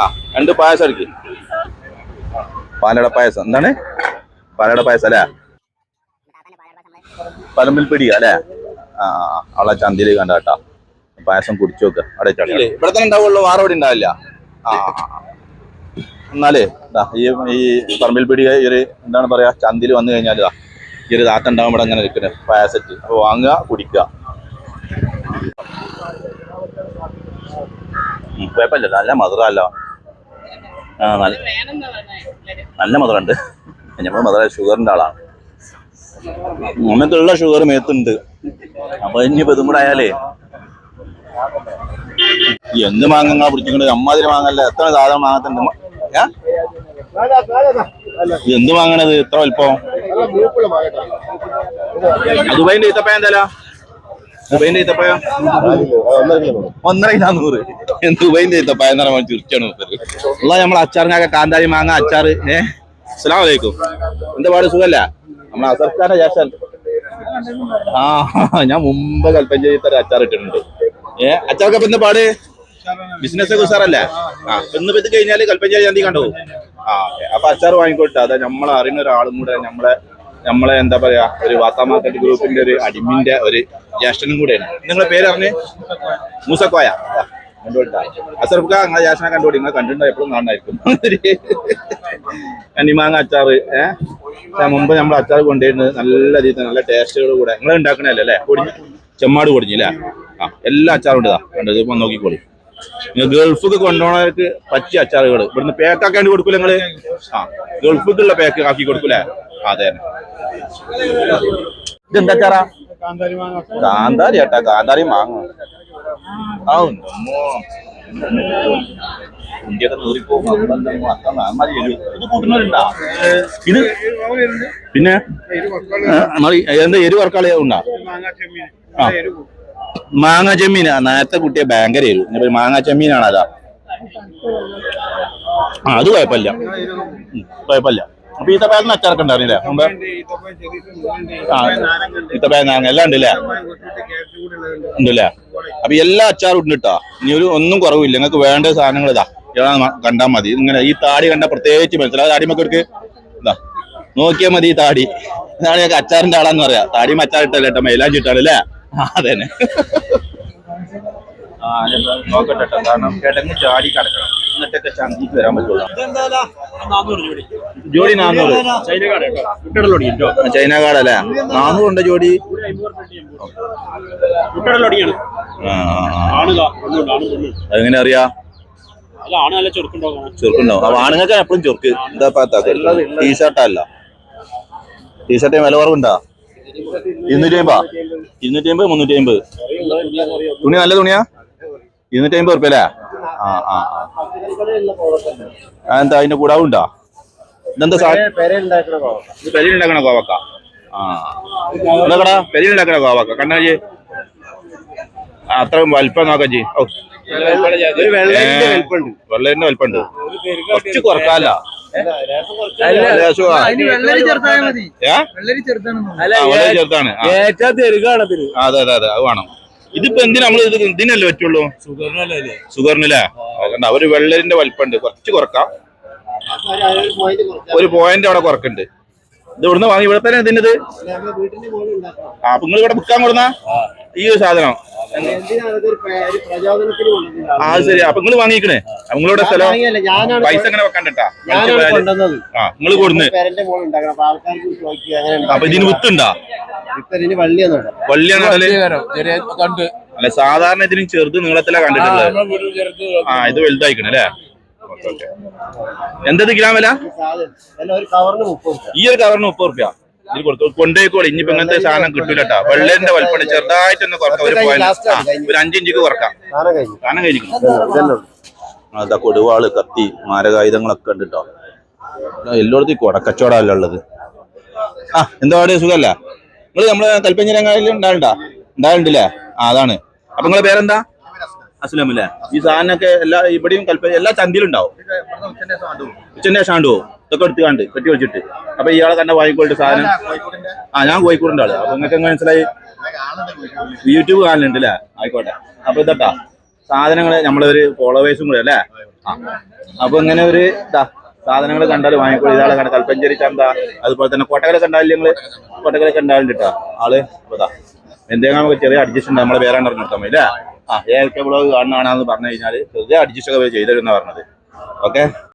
ആ രണ്ട് പായസം അടിക്കും. പാലട പായസം. എന്താണ്? പാലട പായസം അല്ലേ? പലമ്പിൽ പിടി അല്ലേ? ആ അവളെ ചന്തിയിൽ കണ്ട കേട്ടാ. പായസം കുടിച്ചു നോക്ക. അവിടെ ഇവിടെ തന്നെ ഉണ്ടാവുള്ളൂ വേറെ ഇവിടെ ഉണ്ടാവില്ല. ആ. എന്നാലേ ഈ ഈ പറമ്പിൽ പിടി ഈ ഒരു എന്താണ് പറയാ ചന്തിയിൽ വന്നു കഴിഞ്ഞാൽ ഇതാ ഈ ഒരു താത്ത ഉണ്ടാവും ഇവിടെ അങ്ങനെ ഇരിക്കുന്നത് പായസറ്റ്. അപ്പൊ വാങ്ങുക കുടിക്കുക. കുഴപ്പമില്ല നല്ല മധുരമല്ലോ. ആ നല്ല നല്ല മധുരമുണ്ട്. നമ്മൾ മധുര ഷുഗറിന്റെ ആളാണ്. നമുക്കുള്ള ഷുഗർ മേത്തുണ്ട്. അപ്പൊ ഇനിയിപ്പോ ഇതും കൂടെ ആയാലേ. എന്ത് മാങ്ങ പിടിച്ചിട്ടുണ്ട് അമ്മാതിരി മാങ്ങല്ല. എത്ര സാധനം മാങ്ങത്തുണ്ട്? എന്ത് വാങ്ങണത് എത്ര വലിപ്പം? ദുബൈന്റെ ഇത്തപ്പ എന്താ ദുബൈന്റെ ഈത്തപ്പഴം? ഒന്നര നാന്നൂറ് ദുബൈന്റെ ഈത്തപ്പഴം എന്ന് പറയുമ്പോൾ ചിരിച്ചാണ് ഉള്ള നമ്മളെ അച്ചാറിനൊക്കെ കാന്താരി മാങ്ങ അച്ചാർ ഏ? അസ്സലാം എന്താ പാട്? സുഖല്ല? നമ്മളെ അസർക്കാരുടെ ശേഷം. ആ ഞാൻ മുമ്പ് കൽപ്പന ചെയ്ത അച്ചാർ ഇട്ടിട്ടുണ്ട്. ഏ അച്ചാർക്ക് അപ്പൊ എന്താ പാട്? ബിസിനസ് ഒക്കെ ഉഷാറല്ലേ? ആ ഇന്ന് ഇത് കഴിഞ്ഞാൽ കൽപ്പഞ്ചേരി ചന്തി കണ്ടു. ആ അപ്പൊ അച്ചാർ വാങ്ങിക്കോട്ടെ അതാ നമ്മളെ അറിയുന്ന ഒരാളും കൂടെ നമ്മളെ നമ്മളെ എന്താ പറയാ ഒരു വാർത്താ മാർക്കറ്റ് ഗ്രൂപ്പിന്റെ ഒരു അടിമിന്റെ ഒരു ജ്യേഷ്ഠനും കൂടെയാണ്. നിങ്ങളെ പേര് അറിഞ്ഞ് മൂസക്കോയ. കണ്ടുപിട്ടാ അസർഫ്ക നിങ്ങളെ ജ്യേഷ്ഠനെ കണ്ടുപിടി നിങ്ങളെ കണ്ടിട്ടുണ്ടോ? എപ്പോഴും കാണായിരിക്കും കന്നിമാങ്ങ അച്ചാറ് ഏഹ് മുമ്പ് നമ്മൾ അച്ചാർ കൊണ്ടുവരുന്നത് നല്ല രീതിയിൽ നല്ല ടേസ്റ്റുകൾ കൂടെ. നിങ്ങൾ ഉണ്ടാക്കണല്ലേ അല്ലേ? പൊടിഞ്ഞ് ചെമ്മാട് പൊടിഞ്ഞ് അല്ലേ? ആ എല്ലാ അച്ചാറും ഉണ്ട് ഇതാ. കണ്ടത് ഇപ്പൊ നോക്കിക്കോളി. ഗൾഫിക്ക് കൊണ്ടുപോകണവർക്ക് പറ്റിയ അച്ചാറുകൾ ഇവിടുന്ന് പാക്ക് ആക്കാണ്ട് കൊടുക്കൂല നിങ്ങൾ? ആ ഗൾഫിക്കുള്ള പാക്ക് ആക്കി കൊടുക്കൂലേ അതെ. ഇതെന്താ അച്ചാറാ കാന്താരി ഏട്ടാ കാന്താരി മാങ്ങ. ആ ഉണ്ടമ്മോ. ഇന്ത്യയൊക്കെ നൂറിപ്പോ ഇത് കൂട്ടുന്നവരുണ്ടാ? ഇത് പിന്നെ? എന്താ എരി വർക്കാളി ഉണ്ടാ. മാങ്ങ ചെമ്മീൻ നേരത്തെ കുട്ടിയെ ഭയങ്കര എരിവ് ഇനിയിപ്പോ മാങ്ങ ചെമ്മീനാണ് അതാ. അത് കുഴപ്പമില്ല. കുഴപ്പമില്ല. അപ്പൊ ഈത്തപ്പഴത്തിന് അച്ചാറൊക്കെ ഉണ്ടായിരുന്നില്ലേ മുമ്പ്? ആ നാരങ്ങ എല്ലാം ഉണ്ടല്ലേ? ഉണ്ടല്ലേ? അപ്പൊ എല്ലാ അച്ചാറും ഉണ്ട് കേട്ടോ. ഇനി ഒരു ഒന്നും കുറവില്ല. നിങ്ങൾക്ക് വേണ്ട സാധനങ്ങൾ ഇതാ. കണ്ടാൽ മതി. ഇങ്ങനെ ഈ താടി കണ്ട പ്രത്യേകിച്ച് മനസ്സിലായി താടി മക്കൾക്ക് ഇതാ. നോക്കിയാൽ മതി ഈ താടി. ഇതാണ് ഞങ്ങൾക്ക് അച്ചാറിന്റെ ആളാന്ന് പറയാ. താടി അച്ചാറിട്ടല്ലേ കേട്ടോ. മൈലാഞ്ചി ഇട്ടാണ് അല്ലേ? ഞാൻ നോക്കട്ടെ കാരണം ചാടി കിടക്കണം. എന്നിട്ടൊക്കെ ചന്തിക്ക് വരാൻ പറ്റുള്ളൂ. ജോഡി. നാന്നൂറ് ചൈന കാടല്ലേ? നാന്നൂറുണ്ട് ജോഡി. ആ, ആ, ആ. അതെങ്ങനെ അറിയാ? ചുരുക്കുണ്ടോ അപ്പൊ ആണുങ്ങൾക്ക് എപ്പോഴും ചെറുക്ക്. എന്താ ടീഷർട്ടല്ല ടീഷർട്ട് വില കുറവുണ്ടോ? ഇരുന്നൂറ്റി അമ്പതാ ഇരുന്നൂറ്റി അമ്പത് മുന്നൂറ്റി അമ്പത് തുണി നല്ല തുണിയാ? ഇരുന്നൂറ്റി അമ്പത് ഉറപ്പല്ലേ അല്ലേ? ആ ആ ആ. എന്താ അതിന്റെ കൂടാവുണ്ടോ ഇതെന്താ സാ ഇത് പെരിയുണ്ടാക്കണ കോവക്ക. ആ. എന്താ പെരിയുണ്ടാക്കണ കോവക്ക. കണ്ണാജി ആ അത്ര വലിപ്പം നോക്കാം ജി. ഓ വെള്ളരിന്റെ വലിപ്പുണ്ട് കുറച്ച് കുറക്കാല്ല ചെറുതാണ്. അതെ അതെ അതെ അത് വേണം. ഇതിപ്പോ എന്തിനാ നമ്മൾ ഇത് ഇതിനല്ലേ പറ്റുള്ളൂ? സുഗറിനല്ലേ അവർ വെള്ളരിന്റെ വലിപ്പുണ്ട്. കുറച്ച് കുറക്കാം. ഒരു പോയിന്റ് അവിടെ കുറക്കുന്നുണ്ട്. ഇത് ഇവിടുന്ന് വാങ്ങി ഇവിടെ തന്നെ ഇതിനത് ആ അപ്പൊ നിങ്ങൾ ഇവിടെ വിൽക്കാൻ കൊടുന്ന? ഈ ഒരു സാധനം. ആ അത് ശരി. അപ്പൊ നിങ്ങൾ വാങ്ങിക്കണേ. നിങ്ങളുടെ നിങ്ങളിവിടെ സ്ഥലം പൈസ എങ്ങനെ വെക്കണ്ടട്ടാ. നിങ്ങൾ ആ നിങ്ങൾ കൊടുന്ന്. അപ്പൊ അങ്ങനെ ഇതിന് വിത്തുണ്ടാ? വള്ളിയാണ് അല്ല സാധാരണ ഇതിന് ചെറുത് നീളത്തിലാ കണ്ടിട്ടുള്ളത്. ആ ഇത് വലുതായിക്കണ അല്ലേ? ഓക്കെ ഓക്കെ എന്തത് ഗ്രാം വില? ഒരു കവറിന് മുപ്പത് രൂപ. ഈ ഒരു കവറിന് മുപ്പത് റുപ്യ. ഇത് കൊടുത്തു. കൊണ്ടേക്കോളി ഇനിയിപ്പോ ഇങ്ങനത്തെ സാധനം കിട്ടൂലട്ടാ. വെള്ളേന്റെ ചെറുതായിട്ട് ചെറുതായിട്ടൊന്ന് കുറക്കാം. ഒരു പോയിന്റ് ഒരു അഞ്ചിഞ്ചിക്ക് കുറക്കാം. സാധനം കഴിഞ്ഞു. സാധനം കഴിക്കണം ഇതന്നെ അതാ കൊടുവാൾ കത്തി മാരകായുധങ്ങളൊക്കെ ഉണ്ട് കേട്ടോ എല്ലായിടത്തും കൊടക്കച്ചവടമല്ല ഉള്ളത്. ആ എന്താ പറയുക സുഖല്ല നിങ്ങൾ നമ്മളെ കൽപ്പഞ്ചരങ്ങാടിൽ ഉണ്ടാകണ്ട ഉണ്ടാകണ്ടല്ലേ ആ അതാണ്. അപ്പൊ നിങ്ങളെ പേരെന്താ? അസ്ലം അല്ലേ ഈ സാധനമൊക്കെ എല്ലാ ഇവിടെയും കൽപ്പ എല്ലാ ചന്തയിലും ഉണ്ടാവും ഉച്ചന്റെ ശാണ്ട് പോകും ഇതൊക്കെ എടുത്തുകാണ്ട് കെട്ടി വെച്ചിട്ട്. അപ്പൊ ഇയാളെ തന്നെ വാങ്ങിക്കോട്ട് സാധനം. ആ ഞാൻ കോഴിക്കോടിന്റെ ആൾ. അപ്പൊ നിങ്ങൾക്ക് മനസ്സിലായി? യൂട്യൂബ് കാണലുണ്ട് അല്ലേ ആയിക്കോട്ടെ. അപ്പൊ ഇതട്ടാ. സാധനങ്ങൾ നമ്മളൊരു ഫോളോവേഴ്സും കൂടെ അല്ലേ? ആ. അപ്പൊ ഇങ്ങനെ ഒരു ഇതാ സാധനങ്ങൾ കണ്ടാൽ വാങ്ങിക്കോളൂ ഇതാളെ കണ്ട കൽപ്പഞ്ചേരി ചന്ത അതുപോലെ തന്നെ കോട്ടകല കണ്ടാലും ഞങ്ങൾ കോട്ടകലൊക്കെ ഉണ്ടാവില്ല കേട്ടോ ആൾ അപ്പൊ എന്തെങ്കിലും ചെറിയ അഡ്ജസ്റ്റ് നമ്മളെ വേറെ പറഞ്ഞിട്ടാൽ മതി അല്ലേ? ആ ഏതൊക്കെ ബ്ലോഗ് കാണുന്നതാണെന്ന് പറഞ്ഞു കഴിഞ്ഞാൽ ചെറിയ അഡ്ജസ്റ്റ് ഒക്കെ ചെയ്തിരുന്ന പറഞ്ഞത്. ഓക്കെ